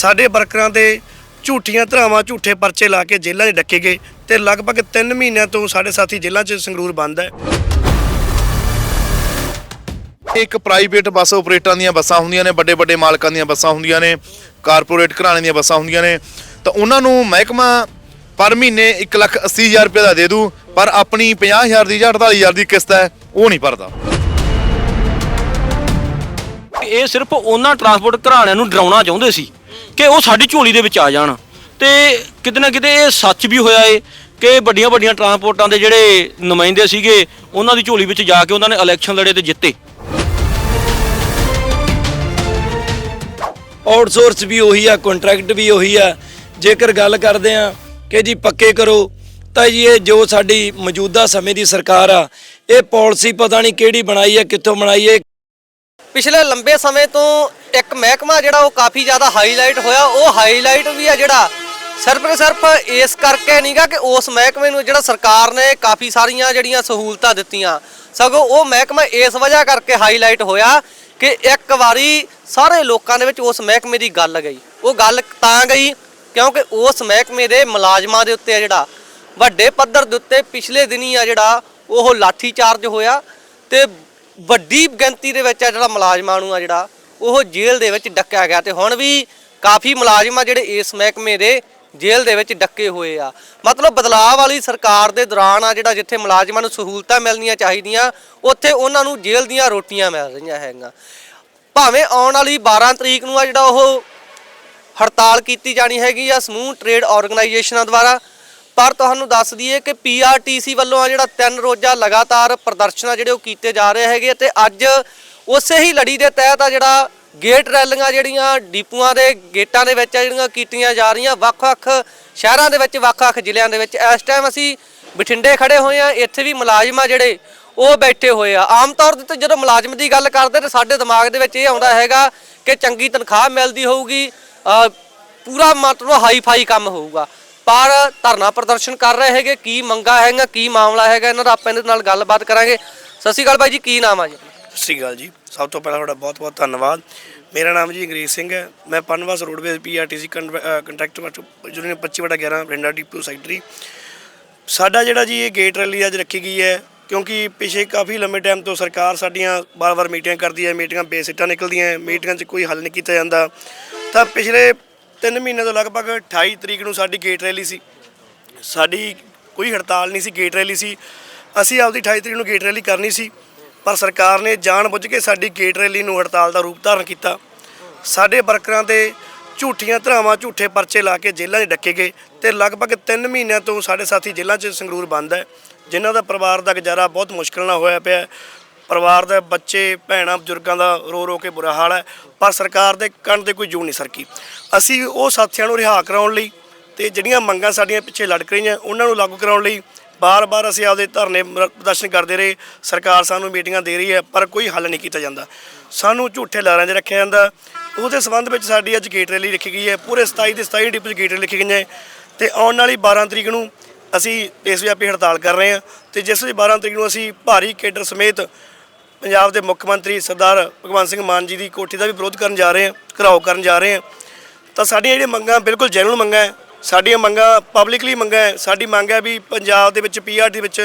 ਸਾਡੇ ਵਰਕਰਾਂ ਦੇ ਝੂਠੀਆਂ ਧਰਾਵਾਂ ਝੂਠੇ ਪਰਚੇ ਲਾ ਕੇ ਜੇਲ੍ਹਾਂ 'ਚ ਡੱਕੇ ਗਏ ਤੇ ਲਗਭਗ 3 ਮਹੀਨਿਆਂ ਤੋਂ ਸਾਡੇ ਸਾਥੀ ਜੇਲ੍ਹਾਂ 'ਚ ਸੰਗਰੂਰ ਬੰਦ ਹੈ। ਇੱਕ ਪ੍ਰਾਈਵੇਟ ਬੱਸ ਆਪਰੇਟਰਾਂ ਦੀਆਂ ਬੱਸਾਂ ਹੁੰਦੀਆਂ ਨੇ ਵੱਡੇ ਵੱਡੇ ਮਾਲਕਾਂ ਦੀਆਂ ਬੱਸਾਂ ਹੁੰਦੀਆਂ ਨੇ ਕਾਰਪੋਰੇਟ ਘਰਾਣੇ ਦੀਆਂ ਬੱਸਾਂ ਹੁੰਦੀਆਂ ਨੇ। ਤਾਂ ਉਹਨਾਂ ਨੂੰ ਮਹਿਕਮਾ ਪਰ ਮਹੀਨੇ 180000 ਰੁਪਏ ਦਾ ਦੇ ਦੂ ਪਰ ਆਪਣੀ 50000 ਦੀ ਜਾਂ 48000 ਦੀ ਕਿਸ਼ਤ ਹੈ ਉਹ ਨਹੀਂ ਭਰਦਾ। ਇਹ ਸਿਰਫ ਉਹਨਾਂ ਟਰਾਂਸਪੋਰਟ ਘਰਾਣਿਆਂ ਨੂੰ ਡਰਾਉਣਾ ਚਾਹੁੰਦੇ ਸੀ। ਕਿ ਉਹ ਸਾਡੀ ਝੋਲੀ ਦੇ ਵਿੱਚ ਆ ਜਾਣ। ਤੇ ਕਿਤੇ ਨਾ ਕਿਤੇ ਇਹ ਸੱਚ ਵੀ ਹੋਇਆ ਏ ਕਿ ਵੱਡੀਆਂ ਵੱਡੀਆਂ ਟਰਾਂਸਪੋਰਟਾਂ ਦੇ ਜਿਹੜੇ ਨੁਮਾਇੰਦੇ ਸੀਗੇ, ਉਹਨਾਂ ਦੀ ਝੋਲੀ ਵਿੱਚ ਜਾ ਕੇ ਉਹਨਾਂ ਨੇ ਇਲੈਕਸ਼ਨ ਲੜੇ ਤੇ ਜਿੱਤੇ। ਆਊਟਸੋਰਸ ਵੀ ਉਹੀ ਆ ਕੰਟਰੈਕਟ ਵੀ ਉਹੀ ਆ। ਜੇਕਰ ਗੱਲ ਕਰਦੇ ਆ ਕਿ ਜੀ ਪੱਕੇ ਕਰੋ, ਤਾਂ ਜੀ ਇਹ ਜੋ ਸਾਡੀ ਮੌਜੂਦਾ ਸਮੇਂ ਦੀ ਸਰਕਾਰ ਆ, ਇਹ ਪਾਲਿਸੀ ਪਤਾ ਨਹੀਂ ਕਿਹੜੀ ਬਣਾਈ ਹੈ ਕਿੱਥੋਂ ਬਣਾਈ ਹੈ ਪਿਛਲੇ ਲੰਬੇ ਸਮੇਂ ਤੋਂ ਇੱਕ ਮਹਿਕਮਾ ਜਿਹੜਾ ਉਹ ਕਾਫੀ ਜ਼ਿਆਦਾ ਹਾਈਲਾਈਟ ਹੋਇਆ। ਉਹ ਹਾਈਲਾਈਟ ਵੀ ਆ ਜਿਹੜਾ ਸਿਰਫ ਤੇ ਸਿਰਫ ਇਸ ਕਰਕੇ ਨਹੀਂਗਾ ਕਿ ਉਸ ਮਹਿਕਮੇ ਨੂੰ ਜਿਹੜਾ ਸਰਕਾਰ ਨੇ ਕਾਫੀ ਸਾਰੀਆਂ ਜਿਹੜੀਆਂ ਸਹੂਲਤਾਂ ਦਿੱਤੀਆਂ। ਸਗੋਂ ਉਹ ਮਹਿਕਮਾ ਇਸ ਵਜ੍ਹਾ ਕਰਕੇ ਹਾਈਲਾਈਟ ਹੋਇਆ ਕਿ ਇੱਕ ਵਾਰੀ ਸਾਰੇ ਲੋਕਾਂ ਦੇ ਵਿੱਚ ਉਸ ਮਹਿਕਮੇ ਦੀ ਗੱਲ ਗਈ। ਉਹ ਗੱਲ ਤਾਂ ਗਈ ਕਿਉਂਕਿ ਉਸ ਮਹਿਕਮੇ ਦੇ ਮੁਲਾਜ਼ਮਾਂ ਦੇ ਉੱਤੇ ਆ ਜਿਹੜਾ ਵੱਡੇ ਪੱਧਰ ਦੇ ਉੱਤੇ ਪਿਛਲੇ ਦਿਨੀ ਆ ਜਿਹੜਾ ਉਹ ਲਾਠੀ ਚਾਰਜ ਹੋਇਆ ਤੇ ਵੱਡੀ ਗਿਣਤੀ ਦੇ ਵਿੱਚ ਆ ਜਿਹੜਾ ਮੁਲਾਜ਼ਮਾਂ ਨੂੰ ਆ ਜਿਹੜਾ, ਉਹ ਜੇਲ੍ਹ ਦੇ ਵਿੱਚ ਡੱਕਿਆ ਗਿਆ ਤੇ ਹੁਣ ਵੀ ਕਾਫੀ ਮੁਲਾਜ਼ਮ ਆ ਜਿਹੜੇ ਇਸ ਮਹਿਕਮੇ ਦੇ ਜੇਲ੍ਹ ਦੇ ਵਿੱਚ ਡੱਕੇ ਹੋਏ ਆ। ਮਤਲਬ ਬਦਲਾਅ ਵਾਲੀ ਸਰਕਾਰ ਦੇ ਦੌਰਾਨ ਆ ਜਿਹੜਾ ਜਿੱਥੇ ਮੁਲਾਜ਼ਮਾਂ ਨੂੰ ਸਹੂਲਤਾਂ ਮਿਲਣੀਆਂ ਚਾਹੀਦੀਆਂ, ਉੱਥੇ ਉਹਨਾਂ ਨੂੰ ਜੇਲ੍ਹ ਦੀਆਂ ਰੋਟੀਆਂ ਮਿਲ ਰਹੀਆਂ ਹੈਗੀਆਂ। ਭਾਵੇਂ ਆਉਣ ਵਾਲੀ 12 ਤਰੀਕ ਨੂੰ ਆ ਜਿਹੜਾ ਉਹ ਹੜਤਾਲ ਕੀਤੀ ਜਾਣੀ ਹੈਗੀ ਆ ਸਮੂਹ ਟ੍ਰੇਡ ਆਰਗੇਨਾਈਜੇਸ਼ਨਾਂ ਦੁਆਰਾ ਪਰ ਤੁਹਾਨੂੰ ਦੱਸ ਦਈਏ ਕਿ ਪੀਆਰਟੀਸੀ ਵੱਲੋਂ ਆ ਜਿਹੜਾ ਤਿੰਨ ਰੋਜ਼ਾ ਲਗਾਤਾਰ ਪ੍ਰਦਰਸ਼ਨਾਂ ਜਿਹੜੇ ਉਹ ਕੀਤੇ ਜਾ ਰਹੇ ਹੈਗੇ ਤੇ ਅੱਜ ਉਸੇ ਹੀ ਲੜੀ ਦੇ ਤਹਿਤ ਆ ਜਿਹੜਾ ਗੇਟ ਰੈਲੀਆਂ ਜਿਹੜੀਆਂ ਡੀਪੂਆਂ ਦੇ ਗੇਟਾਂ ਦੇ ਵਿੱਚ ਜਿਹੜੀਆਂ ਕੀਤੀਆਂ ਜਾ ਰਹੀਆਂ, ਵੱਖ-ਵੱਖ ਸ਼ਹਿਰਾਂ ਦੇ ਵਿੱਚ, ਵੱਖ-ਵੱਖ ਜ਼ਿਲ੍ਹਿਆਂ ਦੇ ਵਿੱਚ। ਇਸ ਟਾਈਮ ਅਸੀਂ ਬਠਿੰਡੇ ਖੜੇ ਹੋਏ ਆ ਇੱਥੇ ਵੀ ਮੁਲਾਜ਼ਮ ਆ ਜਿਹੜੇ ਉਹ ਬੈਠੇ ਹੋਏ ਆ। ਆਮ ਤੌਰ ਦੇ ਉੱਤੇ ਜਦੋਂ ਮੁਲਾਜ਼ਮ ਦੀ ਗੱਲ ਕਰਦੇ ਤੇ ਸਾਡੇ ਦਿਮਾਗ ਦੇ ਵਿੱਚ ਇਹ ਆਉਂਦਾ ਹੈਗਾ ਕਿ ਚੰਗੀ ਤਨਖਾਹ ਮਿਲਦੀ ਹੋਊਗੀ ਪੂਰਾ ਮਤਲਬ ਹਾਈ ਫਾਈ ਕੰਮ ਹੋਊਗਾ। ਪਰ ਧਰਨਾ ਪ੍ਰਦਰਸ਼ਨ ਕਰ ਰਹੇ ਹੈਗੇ, ਕੀ ਮੰਗਾ ਹੈਗਾ ਕੀ ਮਾਮਲਾ ਹੈਗਾ, ਇਹਨਾਂ ਦਾ ਆਪਾਂ ਇਹਦੇ ਨਾਲ ਗੱਲਬਾਤ ਕਰਾਂਗੇ। ਸਤਿ ਸ਼੍ਰੀ ਅਕਾਲ ਭਾਈ ਜੀ, ਕੀ ਨਾਮ ਆ ਜੀ? ਸਤਿ ਸ਼੍ਰੀ ਅਕਾਲ ਜੀ। ਸਭ ਤੋਂ ਪਹਿਲਾਂ ਤੁਹਾਡਾ ਬਹੁਤ-ਬਹੁਤ ਧੰਨਵਾਦ। ਮੇਰਾ ਨਾਮ ਜੀ ਅੰਗਰੇਜ਼ ਸਿੰਘ ਹੈ। ਮੈਂ ਪਨਵਾਸ ਰੋਡਵੇਜ਼ ਪੀਆਰਟੀਸੀ ਕੰਟਰੈਕਟਰ ਯੂਨੀਅਨ 25 ਵਟਾ 11 ਬਰਿੰਡਾ ਡਿਪੂ ਸੈਕਟਰੀ। ਸਾਡਾ ਜਿਹੜਾ ਜੀ ਇਹ ਗੇਟ ਰੈਲੀ ਅੱਜ ਰੱਖੀ ਗਈ ਹੈ, ਕਿਉਂਕਿ ਪਿਛੇ ਕਾਫੀ ਲੰਮੇ ਟਾਈਮ ਤੋਂ ਸਰਕਾਰ ਸਾਡੀਆਂ ਵਾਰ-ਵਾਰ ਮੀਟਿੰਗਾਂ ਕਰਦੀ ਹੈ, ਮੀਟਿੰਗਾਂ ਬੇਸਿੱਟਾਂ ਨਿਕਲਦੀਆਂ ਮੀਟਿੰਗਾਂ 'ਚ ਕੋਈ ਹੱਲ ਨਹੀਂ ਕੀਤਾ ਜਾਂਦਾ। ਤਾਂ ਪਿਛਲੇ ਤਿੰਨ ਮਹੀਨੇ ਤੋਂ ਲਗਭਗ 28 ਤਰੀਕ ਨੂੰ ਸਾਡੀ ਗੇਟ ਰੈਲੀ ਸੀ। ਸਾਡੀ ਕੋਈ ਹੜਤਾਲ ਨਹੀਂ ਸੀ ਗੇਟ ਰੈਲੀ ਸੀ। ਅਸੀਂ ਆਪਦੀ 28 ਤਰੀਕ ਨੂੰ ਗੇਟ ਰੈਲੀ ਕਰਨੀ ਸੀ, ਪਰ ਸਰਕਾਰ ਨੇ ਜਾਣਬੁੱਝ ਕੇ ਸਾਡੀ ਗੇਟ ਰੈਲੀ ਨੂੰ ਹੜਤਾਲ ਦਾ ਰੂਪ ਧਾਰਨ ਕੀਤਾ। ਸਾਡੇ ਵਰਕਰਾਂ ਦੇ ਝੂਠੀਆਂ ਧਰਾਵਾਂ, ਝੂਠੇ ਪਰਚੇ ਲਾ ਕੇ ਜੇਲ੍ਹਾਂ 'ਚ ਡੱਕੇ ਗਏ ਤੇ ਲਗਭਗ 3 ਮਹੀਨਿਆਂ ਤੋਂ ਸਾਡੇ ਸਾਥੀ ਜੇਲ੍ਹਾਂ 'ਚ ਸੰਗਰੂਰ ਬੰਦ ਹੈ, ਜਿਨ੍ਹਾਂ ਦਾ ਪਰਿਵਾਰ ਦਾ ਗੁਜ਼ਾਰਾ ਬਹੁਤ ਮੁਸ਼ਕਲ ਨਾਲ ਹੋਇਆ ਪਿਆ ਪਰਿਵਾਰ ਦੇ ਬੱਚੇ, ਭੈਣਾਂ, ਬਜ਼ੁਰਗਾਂ ਦਾ ਰੋ ਰੋ ਕੇ ਬੁਰਾ ਹਾਲ ਹੈ, ਪਰ ਸਰਕਾਰ ਦੇ ਕੰਨ ਤੇ ਕੋਈ ਜੂ ਨਹੀਂ ਸਰਕੀ। ਅਸੀਂ ਉਹ ਸਾਥੀਆਂ ਨੂੰ ਰਿਹਾ ਕਰਾਉਣ ਲਈ ਤੇ ਜਿਹੜੀਆਂ ਮੰਗਾਂ ਸਾਡੀਆਂ ਪਿੱਛੇ ਲੜਕ ਰਹੀਆਂ, ਉਹਨਾਂ ਨੂੰ ਲਾਗੂ ਕਰਾਉਣ ਲਈ ਬਾਰ-ਬਾਰ ਅਸੀਂ ਆਪਦੇ ਧਰਨੇ ਪ੍ਰਦਰਸ਼ਨ ਕਰਦੇ ਰਹੇ, ਸਰਕਾਰ ਸਾਨੂੰ ਮੀਟਿੰਗਾਂ ਦੇ ਰਹੀ ਹੈ, ਪਰ ਕੋਈ ਹੱਲ ਨਹੀਂ ਕੀਤਾ ਜਾਂਦਾ। ਸਾਨੂੰ ਝੂਠੇ ਲਾਰਿਆਂ 'ਚ ਰੱਖਿਆ ਜਾਂਦਾ। ਉਹਦੇ ਸੰਬੰਧ ਵਿੱਚ ਸਾਡੀ ਅੱਜ ਗੇਟ ਰੈਲੀ ਰੱਖੀ ਗਈ ਹੈ, ਪੂਰੇ 27 ਦੇ 27 ਡਿਪੂ 'ਚ ਗੇਟ ਰੈਲੀ ਲਿਖੀ ਗਈਆਂ ਹੈ ਤੇ ਆਉਣ ਵਾਲੀ 12 ਤਰੀਕ ਨੂੰ ਅਸੀਂ ਦੇਸ਼ ਵਿਆਪੀ ਹੜਤਾਲ ਕਰ ਰਹੇ ਹਾਂ ਤੇ ਜਿਸ ਵਿੱਚ 12 ਤਰੀਕ ਨੂੰ ਅਸੀਂ ਭਾਰੀ ਕੇਡਰ ਸਮੇਤ ਪੰਜਾਬ ਦੇ ਮੁੱਖ ਮੰਤਰੀ ਸਰਦਾਰ ਭਗਵੰਤ ਸਿੰਘ ਮਾਨ ਜੀ ਦੀ ਕੋਠੀ ਦਾ ਵੀ ਵਿਰੋਧ ਕਰਨ ਜਾ ਰਹੇ ਹਾਂ, ਘਰਾਓ ਕਰਨ ਜਾ ਰਹੇ ਹਾਂ। ਤਾਂ ਸਾਡੀਆਂ ਜਿਹੜੀਆਂ ਮੰਗਾਂ ਬਿਲਕੁਲ ਜੈਨੂਨ ਮੰਗਾਂ ਹੈ, ਸਾਡੀਆਂ ਮੰਗਾਂ ਪਬਲਿਕਲੀ ਮੰਗਾਂ ਹੈ, ਸਾਡੀ ਮੰਗ ਹੈ ਵੀ ਪੰਜਾਬ ਦੇ ਵਿੱਚ ਪੀਆਰ ਦੇ ਵਿੱਚ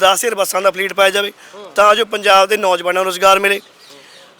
10000 ਬੱਸਾਂ ਦਾ ਫਲੀਟ ਪਾਇਆ ਜਾਵੇ, ਤਾਂ ਜੋ ਪੰਜਾਬ ਦੇ ਨੌਜਵਾਨਾਂ ਨੂੰ ਰੋਜ਼ਗਾਰ ਮਿਲੇ।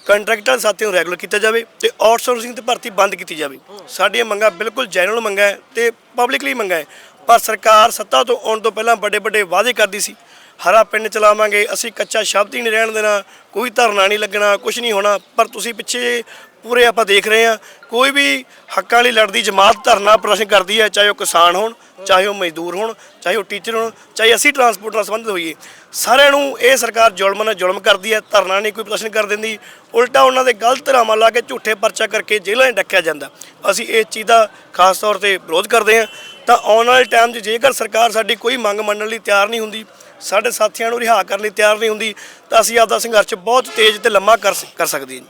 ਕੰਟਰੈਕਟਰ ਸਾਥੀਆਂ ਨੂੰ ਰੈਗੂਲਰ ਕੀਤਾ ਜਾਵੇ ਤੇ ਆਊਟਸੋਰਸਿੰਗ ਤੇ ਭਰਤੀ ਬੰਦ ਕੀਤੀ ਜਾਵੇ। ਸਾਡੀਆਂ ਮੰਗਾਂ ਬਿਲਕੁਲ ਜੈਨੂਨ ਮੰਗਾਂ ਹੈ ਤੇ ਪਬਲਿਕਲੀ ਮੰਗਾਂ ਹੈ। ਪਰ ਸਰਕਾਰ ਸੱਤਾ ਤੋਂ ਆਉਣ ਤੋਂ ਪਹਿਲਾਂ ਵੱਡੇ ਵੱਡੇ ਵਾਅਦੇ ਕਰਦੀ ਸੀ ਹਰਾ ਪਿੰਡ ਚਲਾਵਾਂਗੇ, ਅਸੀਂ ਕੱਚਾ ਸ਼ਬਦ ਹੀ ਨਹੀਂ ਰਹਿਣ ਦੇਣਾ, ਕੋਈ ਧਰਨਾ ਨਹੀਂ ਲੱਗਣਾ ਕੁਝ ਨਹੀਂ ਹੋਣਾ, ਪਰ ਤੁਸੀਂ ਪਿੱਛੇ ਪੂਰੇ ਆਪਾਂ ਦੇਖ ਰਹੇ ਹਾਂ, ਕੋਈ ਵੀ ਹੱਕਾਂ ਲਈ ਲੜਦੀ ਜਮਾਤ ਧਰਨਾ ਪ੍ਰਦਰਸ਼ਨ ਕਰਦੀ ਹੈ, ਚਾਹੇ ਉਹ ਕਿਸਾਨ ਹੋਣ, ਚਾਹੇ ਉਹ ਮਜ਼ਦੂਰ ਹੋਣ, ਚਾਹੇ ਉਹ ਟੀਚਰ ਹੋਣ, ਚਾਹੇ ਅਸੀਂ ਟਰਾਂਸਪੋਰਟ ਨਾਲ ਸੰਬੰਧਿਤ ਹੋਈਏ, ਸਾਰਿਆਂ ਨੂੰ ਇਹ ਸਰਕਾਰ ਜ਼ੁਲਮ ਨਾਲ ਜ਼ੁਲਮ ਕਰਦੀ ਹੈ, ਧਰਨਾ ਨਹੀਂ ਕੋਈ ਪ੍ਰਦਰਸ਼ਨ ਕਰ ਦਿੰਦੀ, ਉਲਟਾ ਉਹਨਾਂ ਦੇ ਗਲਤ ਧਰਾਵਾਂ ਲਾ ਕੇ ਝੂਠੇ ਪਰਚਾ ਕਰਕੇ ਜੇਲ੍ਹਾਂ 'ਚ ਡੱਕਿਆ ਜਾਂਦਾ। ਅਸੀਂ ਇਸ ਚੀਜ਼ ਦਾ ਖਾਸ ਤੌਰ ਤੇ ਵਿਰੋਧ ਕਰਦੇ ਹਾਂ, ਤਾਂ ਆਉਣ ਵਾਲੇ ਟਾਈਮ 'ਚ ਜੇਕਰ ਸਰਕਾਰ ਸਾਡੀ ਕੋਈ ਮੰਗ ਮੰਨਣ ਲਈ ਤਿਆਰ ਨਹੀਂ ਹੁੰਦੀ ਸਾਡੇ ਸਾਥੀਆਂ ਨੂੰ ਰਿਹਾ ਕਰਨ ਲਈ ਤਿਆਰ ਨਹੀਂ ਹੁੰਦੀ ਤਾਂ ਅਸੀਂ ਆਪਦਾ ਸੰਘਰਸ਼ ਬਹੁਤ ਤੇਜ਼ ਤੇ ਲੰਮਾ ਕਰ ਸ- ਕਰ ਸਕਦੇ ਹਾਂ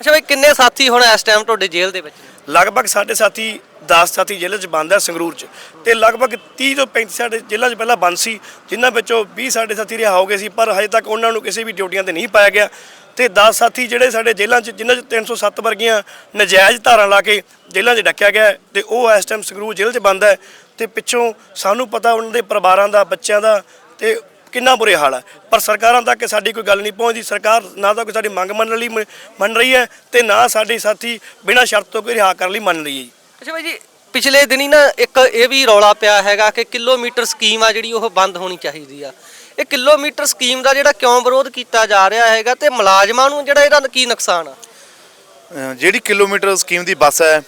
ਅੱਛਾ ਬਾਈ ਕਿੰਨੇ ਸਾਥੀ ਹੁਣ ਇਸ ਟਾਈਮ ਤੁਹਾਡੇ ਜੇਲ੍ਹ ਦੇ ਵਿੱਚ? ਨੇ? ਲਗਭਗ ਸਾਡੇ ਸਾਥੀ 10 ਸਾਥੀ ਜੇਲ੍ਹ 'ਚ ਬੰਦ ਹੈ ਸੰਗਰੂਰ 'ਚ। ਤੇ ਲਗਭਗ 30 ਤੋਂ 35 ਸਾਡੇ ਜੇਲ੍ਹਾਂ 'ਚ ਪਹਿਲਾਂ ਬੰਦ ਸੀ ਜਿਨ੍ਹਾਂ ਵਿੱਚੋਂ 20 ਸਾਡੇ ਸਾਥੀ ਰਿਹਾ ਹੋ ਗਏ ਸੀ ਪਰ ਹਜੇ ਤੱਕ ਉਹਨਾਂ ਨੂੰ ਕਿਸੇ ਵੀ ਡਿਊਟੀਆਂ ਤੇ ਨਹੀਂ ਪਾਇਆ ਗਿਆ। ਤੇ 10 ਸਾਥੀ ਜਿਹੜੇ ਸਾਡੇ ਜੇਲ੍ਹਾਂ 'ਚ ਜਿਨ੍ਹਾਂ 'ਚ 307 ਵਰਗੀਆਂ ਨਜਾਇਜ਼ ਧਾਰਾਂ ਲਾ ਕੇ ਜੇਲ੍ਹਾਂ 'ਚ ਡੱਕਿਆ ਗਿਆ ਹੈ ਤੇ ਉਹ ਇਸ ਟਾਈਮ ਸੰਗਰੂਰ ਜੇਲ੍ਹ 'ਚ ਬੰਦ ਹੈ। ਤੇ ਪਿੱਛੋਂ ਸਾਨੂੰ ਪਤਾ ਉਹਨਾਂ ਦੇ ਪਰਿਵਾਰਾਂ ਦਾ ਬੱਚਿਆਂ ਦਾ ਤੇ ਕਿੰਨਾ ਬੁਰੇ ਹਾਲ ਹੈ ਪਰ ਸਰਕਾਰਾਂ ਤੱਕ ਸਾਡੀ ਕੋਈ ਗੱਲ ਨਹੀਂ ਪਹੁੰਚਦੀ। ਸਰਕਾਰ ਨਾ ਤਾਂ ਕੋਈ ਸਾਡੀ ਮੰਗ ਮੰਨ ਲਈ ਮੰਨ ਰਹੀ ਹੈ ਤੇ ਨਾ ਸਾਡੇ ਸਾਥੀ ਬਿਨਾਂ ਸ਼ਰਤ ਤੋਂ ਕੋਈ ਰਿਹਾ ਕਰਨ ਲਈ ਮੰਨ ਰਹੀ ਹੈ ਜੀ। ਅੱਛਾ ਬਾਈ ਜੀ ਪਿਛਲੇ ਦਿਨੀ ਨਾ ਇੱਕ ਇਹ ਵੀ ਰੌਲਾ ਪਿਆ ਹੈਗਾ ਕਿ ਕਿਲੋਮੀਟਰ ਸਕੀਮ ਆ ਜਿਹੜੀ ਉਹ ਬੰਦ ਹੋਣੀ ਚਾਹੀਦੀ ਆ। ਇਹ ਕਿਲੋਮੀਟਰ ਸਕੀਮ ਦਾ ਜਿਹੜਾ ਕਿਉਂ ਵਿਰੋਧ ਕੀਤਾ ਜਾ ਰਿਹਾ ਹੈਗਾ ਤੇ ਮੁਲਾਜ਼ਮਾਂ ਨੂੰ ਜਿਹੜਾ ਇਹਦਾ ਕੀ ਨੁਕਸਾਨ ਆ? ਜਿਹੜੀ ਕਿਲੋਮੀਟਰ ਸਕੀਮ ਦੀ ਬੱਸ ਹੈ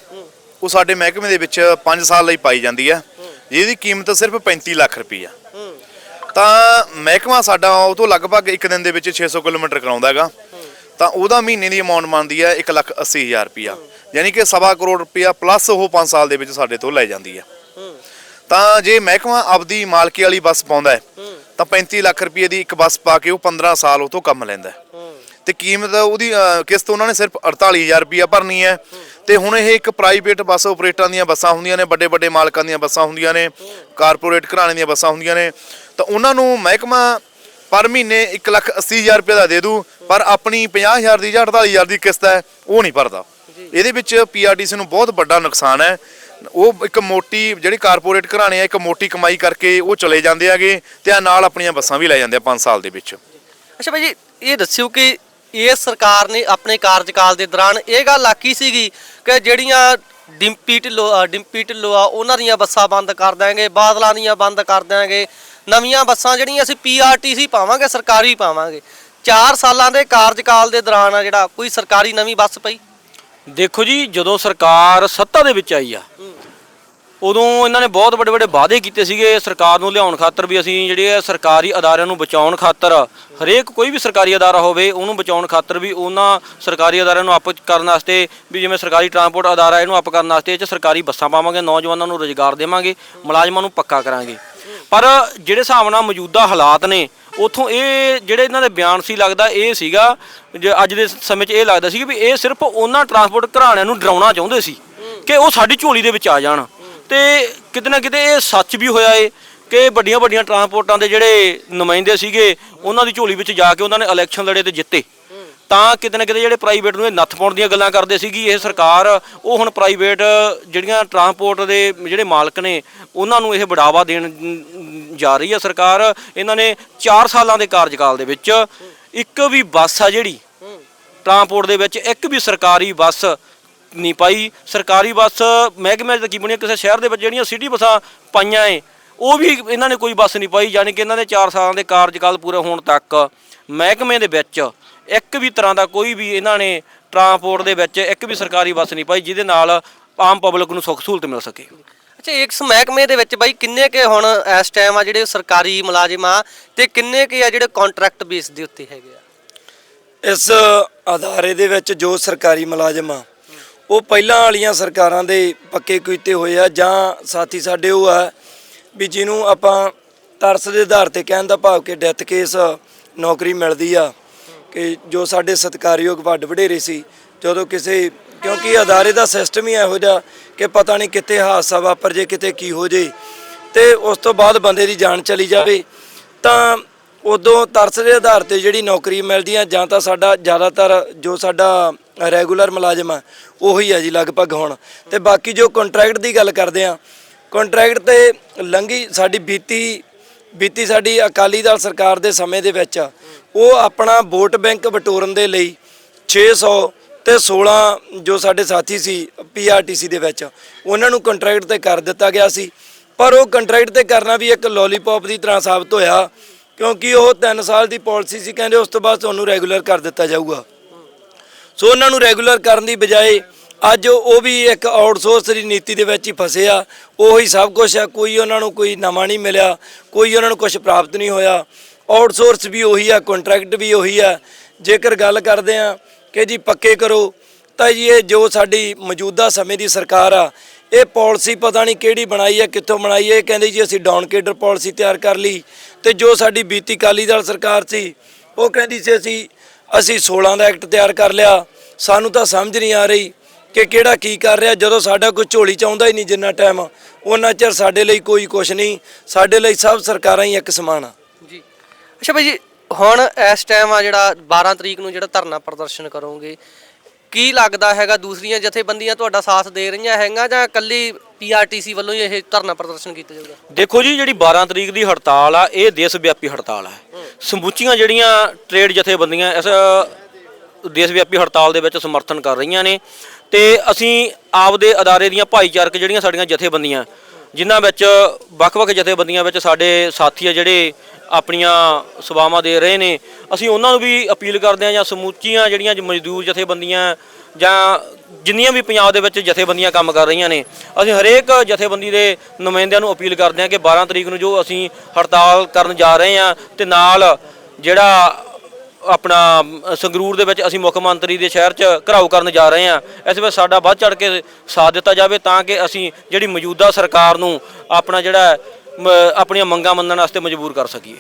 ਉਹ ਸਾਡੇ ਮਹਿਕਮੇ ਦੇ ਵਿੱਚ 5 ਸਾਲ ਲਈ ਪਾਈ ਜਾਂਦੀ ਹੈ। ਜਿਹਦੀ ਕੀਮਤ ਸਿਰਫ 35 ਲੱਖ ਰੁਪਈਆ। ਤਾਂ ਮਹਿਕਮਾ ਸਾਡਾ ਉਹ ਤੋਂ ਲਗਭਗ ਇੱਕ ਦਿਨ ਦੇ ਵਿੱਚ 600 ਕਿਲੋਮੀਟਰ ਕਰਾਉਂਦਾ ਹੈਗਾ। ਤਾਂ ਉਹਦਾ ਮਹੀਨੇ ਦੀ ਅਮਾਉਂਟ ਬਣਦੀ ਹੈ 1 ਲੱਖ 80 ਹਜ਼ਾਰ ਰੁਪਈਆ ਯਾਨੀ ਕਿ ਸਵਾ ਕਰੋੜ ਰੁਪਈਆ ਪਲੱਸ ਉਹ 5 ਸਾਲ ਦੇ ਵਿੱਚ ਸਾਡੇ ਤੋਂ ਲੈ ਜਾਂਦੀ ਹੈ। ਤਾਂ ਜੇ ਮਹਿਕਮਾ ਆਪਦੀ ਮਾਲਕੀ ਵਾਲੀ ਬੱਸ ਪਾਉਂਦਾ ਹੈ, ਤਾਂ 35 ਲੱਖ ਰੁਪਏ ਦੀ ਇੱਕ ਬੱਸ ਪਾ ਕੇ ਉਹ 15 ਸਾਲ ਉਹ ਤੋਂ ਕੰਮ ਲੈਂਦਾ ਹੈ। ਤੇ ਕੀਮਤ ਉਹਦੀ ਕਿਸ਼ਤ ਉਹਨਾਂ ਨੇ ਸਿਰਫ 48000 ਰੁਪਇਆ ਭਰਨੀ ਹੈ। ਤੇ ਹੁਣ ਇਹ ਇੱਕ ਪ੍ਰਾਈਵੇਟ ਬੱਸ ਆਪਰੇਟਰਾਂ ਦੀਆਂ ਬੱਸਾਂ ਹੁੰਦੀਆਂ ਨੇ ਵੱਡੇ ਵੱਡੇ ਮਾਲਕਾਂ ਦੀਆਂ ਬੱਸਾਂ ਹੁੰਦੀਆਂ ਨੇ ਕਾਰਪੋਰੇਟ ਘਰਾਣੇ ਦੀਆਂ ਬੱਸਾਂ ਹੁੰਦੀਆਂ ਨੇ। ਤਾਂ ਉਹਨਾਂ ਨੂੰ ਮਹਿਕਮਾ ਪਰ ਮਹੀਨੇ 180000 ਰੁਪਏ ਦਾ ਦੇ ਦੂ ਪਰ ਆਪਣੀ 50000 ਦੀ ਜਾਂ 48000 ਦੀ ਕਿਸ਼ਤ ਹੈ ਉਹ ਨਹੀਂ ਭਰਦਾ। ਇਹਦੇ ਵਿੱਚ ਪੀਆਰਟੀਸੀ ਨੂੰ ਬਹੁਤ ਵੱਡਾ ਨੁਕਸਾਨ ਹੈ। ਉਹ ਇੱਕ ਮੋਟੀ ਜਿਹੜੀ ਕਾਰਪੋਰੇਟ ਘਰਾਣੇ ਆ ਇੱਕ ਮੋਟੀ ਕਮਾਈ ਕਰਕੇ ਉਹ ਚਲੇ ਜਾਂਦੇ ਆਗੇ ਤੇ ਆ ਨਾਲ ਆਪਣੀਆਂ ਬੱਸਾਂ ਵੀ ਲੈ ਜਾਂਦੇ ਆ 5 ਸਾਲ ਦੇ ਵਿੱਚ। ਅੱਛਾ ਬਾਈ ਜੀ ਇਹ ਦੱਸਿਓ ਕਿ ਇਸ ਸਰਕਾਰ ਨੇ ਆਪਣੇ ਕਾਰਜਕਾਲ ਦੇ ਦੌਰਾਨ ਇਹ ਗੱਲ ਆਖੀ ਸੀਗੀ ਕਿ ਜਿਹੜੀਆਂ ਡਿੰਪੀ ਢਿੱਲੋਂ ਡਿੰਪੀ ਢਿੱਲੋਂ ਆ ਉਹਨਾਂ ਦੀਆਂ ਬੱਸਾਂ ਬੰਦ ਕਰ ਦਾਂਗੇ ਬਾਦਲਾਂ ਦੀਆਂ ਬੰਦ ਕਰ ਦਾਂਗੇ ਨਵੀਆਂ ਬੱਸਾਂ ਜਿਹੜੀਆਂ ਅਸੀਂ ਪੀਆਰਟੀਸੀ ਪਾਵਾਂਗੇ ਸਰਕਾਰੀ ਪਾਵਾਂਗੇ। 4 ਸਾਲਾਂ ਦੇ ਕਾਰਜਕਾਲ ਦੇ ਦੌਰਾਨ ਆ ਜਿਹੜਾ ਕੋਈ ਸਰਕਾਰੀ ਨਵੀਂ ਬੱਸ ਪਈ? ਦੇਖੋ ਜੀ ਜਦੋਂ ਸਰਕਾਰ ਸੱਤਾ ਦੇ ਵਿੱਚ ਆਈ ਆ ਉਦੋਂ ਇਹਨਾਂ ਨੇ ਬਹੁਤ ਵੱਡੇ ਵੱਡੇ ਵਾਅਦੇ ਕੀਤੇ ਸੀਗੇ ਸਰਕਾਰ ਨੂੰ ਲਿਆਉਣ ਖਾਤਰ ਵੀ ਅਸੀਂ ਜਿਹੜੇ ਸਰਕਾਰੀ ਅਦਾਰਿਆਂ ਨੂੰ ਬਚਾਉਣ ਖਾਤਰ। ਹਰੇਕ ਕੋਈ ਵੀ ਸਰਕਾਰੀ ਅਦਾਰਾ ਹੋਵੇ, ਉਹਨੂੰ ਬਚਾਉਣ ਖਾਤਰ ਵੀ ਉਹਨਾਂ ਸਰਕਾਰੀ ਅਦਾਰਿਆਂ ਨੂੰ ਅਪ ਕਰਨ ਵਾਸਤੇ ਵੀ ਜਿਵੇਂ ਸਰਕਾਰੀ ਟਰਾਂਸਪੋਰਟ ਅਦਾਰਾ ਇਹਨੂੰ ਅਪ ਕਰਨ ਵਾਸਤੇ ਇਹ 'ਚ ਸਰਕਾਰੀ ਬੱਸਾਂ ਪਾਵਾਂਗੇ, ਨੌਜਵਾਨਾਂ ਨੂੰ ਰੋਜ਼ਗਾਰ ਦੇਵਾਂਗੇ, ਮੁਲਾਜ਼ਮਾਂ ਨੂੰ ਪੱਕਾ ਕਰਾਂਗੇ। ਪਰ ਜਿਹੜੇ ਹਿਸਾਬ ਨਾਲ ਮੌਜੂਦਾ ਹਾਲਾਤ ਨੇ, ਉਥੋਂ ਇਹ ਜਿਹੜੇ ਇਹਨਾਂ ਦੇ ਬਿਆਨ ਸੀ ਲੱਗਦਾ ਇਹ ਸੀਗਾ, ਜੇ ਅੱਜ ਦੇ ਸਮੇਂ 'ਚ ਇਹ ਲੱਗਦਾ ਸੀ ਵੀ ਇਹ ਸਿਰਫ ਉਹਨਾਂ ਟਰਾਂਸਪੋਰਟ ਘਰਾਣਿਆਂ ਨੂੰ ਡਰਾਉਣਾ ਚਾਹੁੰਦੇ ਸੀ ਕਿ ਉਹ ਸਾਡੀ ਝੋਲੀ ਦੇ ਵਿੱਚ ਆ ਜਾਣ। ਤੇ ਕਿਤੇ ਨਾ ਕਿਤੇ ਇਹ ਸੱਚ ਵੀ ਹੋਇਆ ਏ ਕਿ ਵੱਡੀਆਂ ਵੱਡੀਆਂ ਟਰਾਂਸਪੋਰਟਾਂ ਦੇ ਜਿਹੜੇ ਨੁਮਾਇੰਦੇ ਸੀਗੇ, ਉਹਨਾਂ ਦੀ ਝੋਲੀ ਵਿੱਚ ਜਾ ਕੇ ਉਹਨਾਂ ਨੇ ਇਲੈਕਸ਼ਨ ਲੜੇ ਤੇ ਜਿੱਤੇ। ਤਾਂ ਕਿਤੇ ਨਾ ਕਿਤੇ ਜਿਹੜੇ ਪ੍ਰਾਈਵੇਟ ਨੂੰ ਇਹ ਨੱਥ ਪਾਉਣ ਦੀਆਂ ਗੱਲਾਂ ਕਰਦੇ ਸੀਗੀ, ਇਹ ਸਰਕਾਰ, ਉਹ ਹੁਣ ਪ੍ਰਾਈਵੇਟ ਜਿਹੜੀਆਂ ਟਰਾਂਸਪੋਰਟ ਦੇ ਜਿਹੜੇ ਮਾਲਕ ਨੇ, ਉਹਨਾਂ ਨੂੰ ਇਹ ਬੜਾਵਾ ਦੇਣ ਜਾ ਰਹੀ ਹੈ ਸਰਕਾਰ। ਇਹਨਾਂ ਨੇ 4 ਸਾਲਾਂ ਦੇ ਕਾਰਜਕਾਲ ਦੇ ਵਿੱਚ ਇੱਕ ਵੀ ਬੱਸ ਆ ਜਿਹੜੀ, ਟਰਾਂਸਪੋਰਟ ਦੇ ਵਿੱਚ ਇੱਕ ਵੀ ਸਰਕਾਰੀ ਬੱਸ ਨਹੀਂ ਪਾਈ। ਸਰਕਾਰੀ ਬੱਸ ਮਹਿਕਮੇ ਦੀ ਬਣੀ ਕਿਸੇ ਸ਼ਹਿਰ ਦੇ ਵਿੱਚ ਜਿਹੜੀਆਂ ਸਿਟੀ ਬੱਸਾਂ ਪਾਈਆਂ ਏ ਉਹ ਵੀ ਇਹਨਾਂ ਨੇ ਕੋਈ ਬੱਸ ਨਹੀਂ ਪਾਈ ਯਾਨੀ ਕਿ ਇਹਨਾਂ ਦੇ 4 ਸਾਲਾਂ ਦੇ ਕਾਰਜਕਾਲ ਪੂਰੇ ਹੋਣ ਤੱਕ ਮਹਿਕਮੇ ਦੇ ਵਿੱਚ ਇੱਕ ਵੀ ਤਰ੍ਹਾਂ ਦਾ ਕੋਈ ਵੀ ਇਹਨਾਂ ਨੇ ਟਰਾਂਸਪੋਰਟ ਦੇ ਵਿੱਚ ਇੱਕ ਵੀ ਸਰਕਾਰੀ ਬੱਸ ਨਹੀਂ ਪਾਈ ਜਿਹਦੇ ਨਾਲ ਆਮ ਪਬਲਿਕ ਨੂੰ ਸੁੱਖ ਸਹੂਲਤ ਮਿਲ ਸਕੇ। ਅੱਛਾ ਇਸ ਮਹਿਕਮੇ ਦੇ ਵਿੱਚ ਬਾਈ ਕਿੰਨੇ ਕੇ ਹੁਣ ਇਸ ਟਾਈਮ ਆ ਜਿਹੜੇ ਸਰਕਾਰੀ ਮੁਲਾਜ਼ਮ ਆ ਤੇ ਕਿੰਨੇ ਕੇ ਆ ਜਿਹੜੇ ਕੰਟਰੈਕਟ ਬੇਸ ਦੇ ਉੱਤੇ ਹੈਗੇ ਆ? ਇਸ ਅਦਾਰੇ ਦੇ ਵਿੱਚ ਜੋ ਸਰਕਾਰੀ ਮੁਲਾਜ਼ਮ ਆ ਉਹ ਪਹਿਲਾਂ ਵਾਲੀਆਂ ਸਰਕਾਰਾਂ ਦੇ ਪੱਕੇ ਕੀਤੇ ਹੋਏ ਆ ਜਾਂ ਸਾਥੀ ਸਾਡੇ ਉਹ ਆ ਵੀ ਜਿਹਨੂੰ ਆਪਾਂ ਤਰਸ ਦੇ ਆਧਾਰ ਤੇ ਕਹਿਣ ਦਾ ਭਾਵ ਕਿ ਡੈਥ ਕੇਸ ਨੌਕਰੀ ਮਿਲਦੀ ਆ, ਕਿ ਜੋ ਸਾਡੇ ਸਤਿਕਾਰਯੋਗ ਵੱਡ ਵਡੇਰੇ ਸੀ, ਜਦੋਂ ਕਿਸੇ, ਕਿਉਂਕਿ ਅਦਾਰੇ ਦਾ ਸਿਸਟਮ ਹੀ ਇਹੋ ਜਿਹਾ ਕਿ ਪਤਾ ਨਹੀਂ ਕਿਤੇ ਹਾਦਸਾ ਵਾਪਰ ਜੇ, ਕਿਤੇ ਕੀ ਹੋ ਜੇ, ਤੇ ਉਸ ਤੋਂ ਬਾਅਦ ਬੰਦੇ ਦੀ ਜਾਨ ਚਲੀ ਜਾਵੇ, ਤਾਂ ਉਦੋਂ ਤਰਸ ਦੇ ਆਧਾਰ ਤੇ ਜਿਹੜੀ ਨੌਕਰੀ ਮਿਲਦੀ ਆ, ਜਾਂ ਤਾਂ ਸਾਡਾ ਜ਼ਿਆਦਾਤਰ ਜੋ ਸਾਡਾ ਰੈਗੂਲਰ ਮੁਲਾਜ਼ਮ ਆ, ਉਹੀ ਆ ਜੀ ਲਗਭਗ ਹੁਣ। ਤੇ ਬਾਕੀ ਜੋ ਕੰਟਰੈਕਟ ਦੀ ਗੱਲ ਕਰਦੇ ਆ ਕੰਟਰੈਕਟ ਤੇ ਲੰਗੀ ਸਾਡੀ ਬੀਤੀ ਬੀਤੀ ਸਾਡੀ ਅਕਾਲੀ ਦਲ ਸਰਕਾਰ ਦੇ ਸਮੇਂ ਦੇ ਵਿੱਚ। ਉਹ ਆਪਣਾ ਵੋਟ ਬੈਂਕ ਬਟੋਰਨ ਦੇ ਲਈ 600 ਤੇ 16 ਜੋ ਸਾਡੇ ਸਾਥੀ ਸੀ ਪੀਆਰਟੀਸੀ ਦੇ ਵਿੱਚ, ਉਹਨਾਂ ਨੂੰ ਕੰਟਰੈਕਟ ਤੇ ਕਰ ਦਿੱਤਾ ਗਿਆ ਸੀ। ਪਰ ਉਹ ਕੰਟਰੈਕਟ ਤੇ ਕਰਨਾ ਵੀ ਇੱਕ ਲੋਲੀਪੌਪ ਦੀ ਤਰ੍ਹਾਂ ਸਾਬਤ ਹੋਇਆ। ਕਿਉਂਕਿ ਉਹ 3 ਸਾਲ ਦੀ ਪਾਲਿਸੀ ਸੀ, ਕਹਿੰਦੇ ਉਸ ਤੋਂ ਬਾਅਦ ਤੁਹਾਨੂੰ ਰੈਗੂਲਰ ਕਰ ਦਿੱਤਾ ਜਾਊਗਾ। ਸੋ ਉਹਨਾਂ ਨੂੰ ਰੈਗੂਲਰ ਕਰਨ ਦੀ ਬਜਾਏ ਅੱਜ ਉਹ ਵੀ ਇੱਕ ਆਊਟਸੋਰਸ ਦੀ ਨੀਤੀ ਦੇ ਵਿੱਚ ਹੀ ਫਸੇ ਆ। ਉਹੀ ਸਭ ਕੁਝ ਆ, ਕੋਈ ਉਹਨਾਂ ਨੂੰ ਕੋਈ ਨਵਾਂ ਨਹੀਂ ਮਿਲਿਆ, ਕੋਈ ਉਹਨਾਂ ਨੂੰ ਕੁਝ ਪ੍ਰਾਪਤ ਨਹੀਂ ਹੋਇਆ। ਆਊਟਸੋਰਸ ਵੀ ਉਹੀ ਆ, ਕੰਟਰੈਕਟ ਵੀ ਉਹੀ ਆ। ਜੇਕਰ ਗੱਲ ਕਰਦੇ ਆ ਕਿ ਜੀ ਪੱਕੇ ਕਰੋ, ਤਾਂ ਜੀ ਇਹ ਜੋ ਸਾਡੀ ਮੌਜੂਦਾ ਸਮੇਂ ਦੀ ਸਰਕਾਰ ਆ, ਇਹ ਪਾਲਿਸੀ ਪਤਾ ਨਹੀਂ ਕਿਹੜੀ ਬਣਾਈ ਹੈ ਕਿੱਥੋਂ ਬਣਾਈ ਹੈ ਇਹ ਕਹਿੰਦੇ ਜੀ ਅਸੀਂ ਡਾਊਨ ਕੇਡਰ ਪਾਲਿਸੀ ਤਿਆਰ ਕਰ ਲਈ। ਤੇ ਜੋ ਸਾਡੀ ਬੀਤੀ ਕਾਲੀ ਦਲ ਸਰਕਾਰ ਸੀ, ਉਹ ਕਹਿੰਦੀ ਸੀ ਅਸੀਂ ਅਸੀਂ 16 ਦਾ ਐਕਟ ਤਿਆਰ ਕਰ ਲਿਆ। ਸਾਨੂੰ ਤਾਂ ਸਮਝ ਨਹੀਂ ਆ ਰਹੀ ਕਿ ਕਿਹੜਾ ਕੀ ਕਰ ਰਿਹਾ। ਜਦੋਂ ਸਾਡਾ ਕੋਈ ਝੋਲੀ ਚ ਆਉਂਦਾ ਹੀ ਨਹੀਂ ਜਿੰਨਾ ਟਾਈਮ ਉਹਨਾਂ ਚਿਰ ਸਾਡੇ ਲਈ ਕੋਈ ਕੁਛ ਨਹੀਂ। ਸਾਡੇ ਲਈ ਸਭ ਸਰਕਾਰਾਂ ਹੀ ਇੱਕ ਸਮਾਨ ਆ। ਜੀ। ਅੱਛਾ ਭਾਈ ਜੀ, ਹੁਣ ਇਸ ਟਾਈਮ ਆ ਜਿਹੜਾ 12 ਤਰੀਕ ਨੂੰ ਜਿਹੜਾ ਧਰਨਾ ਪ੍ਰਦਰਸ਼ਨ ਕਰੋਗੇ ਕੀ ਲੱਗਦਾ ਹੈਗਾ ਦੂਸਰੀਆਂ ਜਥੇਬੰਦੀਆਂ ਤੁਹਾਡਾ ਸਾਥ ਦੇ ਰਹੀਆਂ ਹੈਗੀਆਂ ਜਾਂ ਇਕੱਲੀ ਪੀਆਰਟੀਸੀ ਵੱਲੋਂ ਹੀ ਇਹ ਧਰਨਾ ਪ੍ਰਦਰਸ਼ਨ ਕੀਤਾ ਜਾਊਗਾ? ਦੇਖੋ ਜੀ ਜਿਹੜੀ 12 ਤਰੀਕ ਦੀ ਹੜਤਾਲ ਆ ਇਹ ਦੇਸ਼ ਵਿਆਪੀ ਹੜਤਾਲ ਹੈ। ਸਮੁੱਚੀਆਂ ਜਿਹੜੀਆਂ ਟ੍ਰੇਡ ਜਥੇਬੰਦੀਆਂ ਇਸ ਦੇਸ਼ ਵਿਆਪੀ ਹੜਤਾਲ ਦੇ ਵਿੱਚ ਸਮਰਥਨ ਕਰ ਰਹੀਆਂ ਨੇ ਤੇ ਅਸੀਂ ਆਪਦੇ ਅਦਾਰੇ ਦੀਆਂ ਭਾਈਚਾਰਕ ਜਿਹੜੀਆਂ ਸਾਡੀਆਂ ਜਥੇਬੰਦੀਆਂ ਜਿਨ੍ਹਾਂ ਵਿੱਚ ਵੱਖ-ਵੱਖ ਜਥੇਬੰਦੀਆਂ ਵਿੱਚ ਸਾਡੇ ਸਾਥੀ ਆ ਜਿਹੜੇ ਆਪਣੀਆਂ ਸੇਵਾਵਾਂ ਦੇ ਰਹੇ ਨੇ। ਅਸੀਂ ਉਹਨਾਂ ਨੂੰ ਵੀ ਅਪੀਲ ਕਰਦੇ ਹਾਂ ਜਾਂ ਸਮੁੱਚੀਆਂ ਜਿਹੜੀਆਂ ਮਜ਼ਦੂਰ ਜਥੇਬੰਦੀਆਂ ਜਾਂ ਜਿੰਨੀਆਂ ਵੀ ਪੰਜਾਬ ਦੇ ਵਿੱਚ ਜਥੇਬੰਦੀਆਂ ਕੰਮ ਕਰ ਰਹੀਆਂ ਨੇ, ਅਸੀਂ ਹਰੇਕ ਜਥੇਬੰਦੀ ਦੇ ਨੁਮਾਇੰਦਿਆਂ ਨੂੰ ਅਪੀਲ ਕਰਦੇ ਹਾਂ ਕਿ 12 ਤਰੀਕ ਨੂੰ ਜੋ ਅਸੀਂ ਹੜਤਾਲ ਕਰਨ ਜਾ ਰਹੇ ਹਾਂ ਤੇ ਨਾਲ ਜਿਹੜਾ ਆਪਣਾ ਸੰਗਰੂਰ ਦੇ ਵਿੱਚ ਅਸੀਂ ਮੁੱਖ ਮੰਤਰੀ ਦੇ ਸ਼ਹਿਰ 'ਚ ਘਰਾਓ ਕਰਨ ਜਾ ਰਹੇ ਹਾਂ, ਇਸ ਵਿੱਚ ਸਾਡਾ ਵੱਧ ਚੜ ਕੇ ਸਾਥ ਦਿੱਤਾ ਜਾਵੇ ਤਾਂ ਕਿ ਅਸੀਂ ਜਿਹੜੀ ਮੌਜੂਦਾ ਸਰਕਾਰ ਨੂੰ ਆਪਣਾ ਜਿਹੜਾ ਆਪਣੀਆਂ ਮੰਗਾਂ ਮੰਨਣ ਵਾਸਤੇ ਮਜਬੂਰ ਕਰ ਸਕੀਏ।